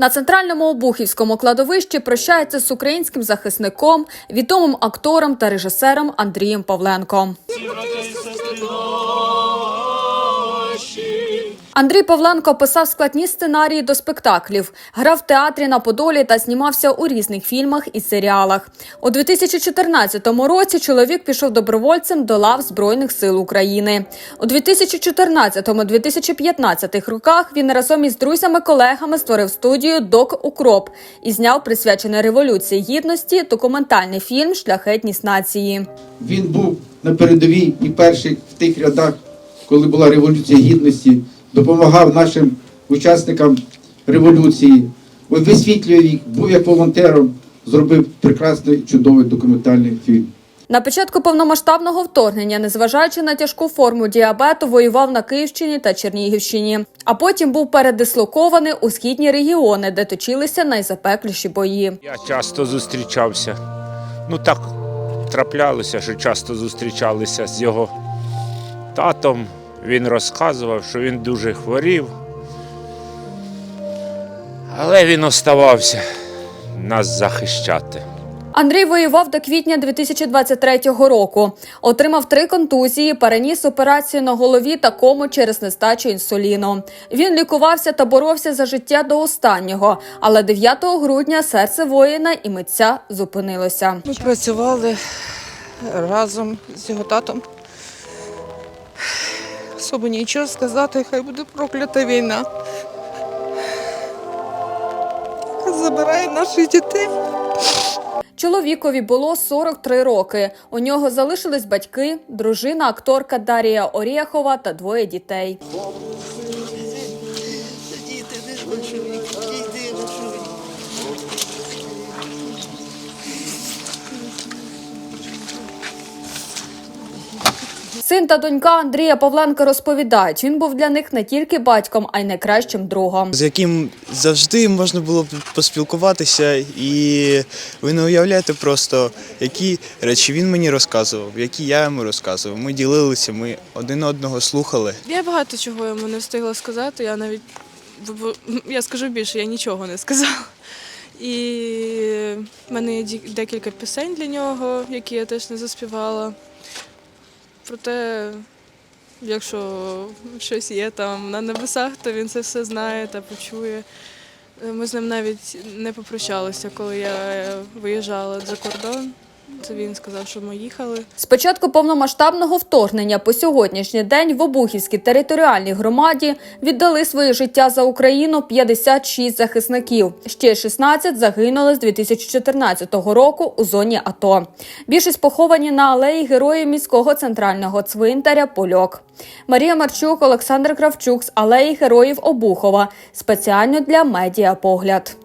На центральному обухівському кладовищі прощається з українським захисником, відомим актором та режисером Андрієм Павленко. Андрій Павленко писав складні сценарії до спектаклів, грав в театрі на Подолі та знімався у різних фільмах і серіалах. У 2014 році чоловік пішов добровольцем до лав Збройних сил України. У 2014-2015 роках він разом із друзями-колегами створив студію Док Укроп і зняв присвячений революції гідності документальний фільм Шляхетність нації. Він був на передовій і перший в тих рядах, коли була революція гідності, допомагав нашим учасникам революції, висвітлює їх, був як волонтером, зробив прекрасний чудовий документальний фільм. На початку повномасштабного вторгнення, незважаючи на тяжку форму діабету, воював на Київщині та Чернігівщині. А потім був передислокований у східні регіони, де точилися найзапекліші бої. Я часто зустрічався. Ну так траплялося, що часто зустрічалися з його татом. Він розказував, що він дуже хворів. Але він оставався нас захищати. Андрій воював до квітня 2023 року. Отримав три контузії, переніс операцію на голові та кому через нестачу інсуліну. Він лікувався та боровся за життя до останнього, але 9 грудня серце воїна і митця зупинилося. Ми працювали разом з його татом. Особо нічого сказати, хай буде проклята війна. Забирає наших дітей. Чоловікові було 43 роки. У нього залишились батьки, дружина, акторка Дарія Орєхова та двоє дітей. Син та донька Андрія Павленка розповідають, він був для них не тільки батьком, а й найкращим другом. з яким завжди можна було б поспілкуватися, і ви не уявляєте просто, які речі він мені розказував, які я йому розказував. Ми ділилися, ми один одного слухали. Я багато чого йому не встигла сказати. Я навіть я скажу більше, я нічого не сказала. І в мене є декілька пісень для нього, які я теж не заспівала. Проте, якщо щось є там на небесах, то він це все знає та почує. Ми з ним навіть не попрощалися, коли я виїжджала за кордон. Це він сказав, що ми їхали. З початку повномасштабного вторгнення по сьогоднішній день в Обухівській територіальній громаді віддали своє життя за Україну 56 захисників. Ще 16 загинули з 2014 року у зоні АТО. Більшість поховані на алеї героїв міського центрального цвинтаря Польок. Марія Марчук, Олександр Кравчук з алеї героїв Обухова спеціально для медіа погляд.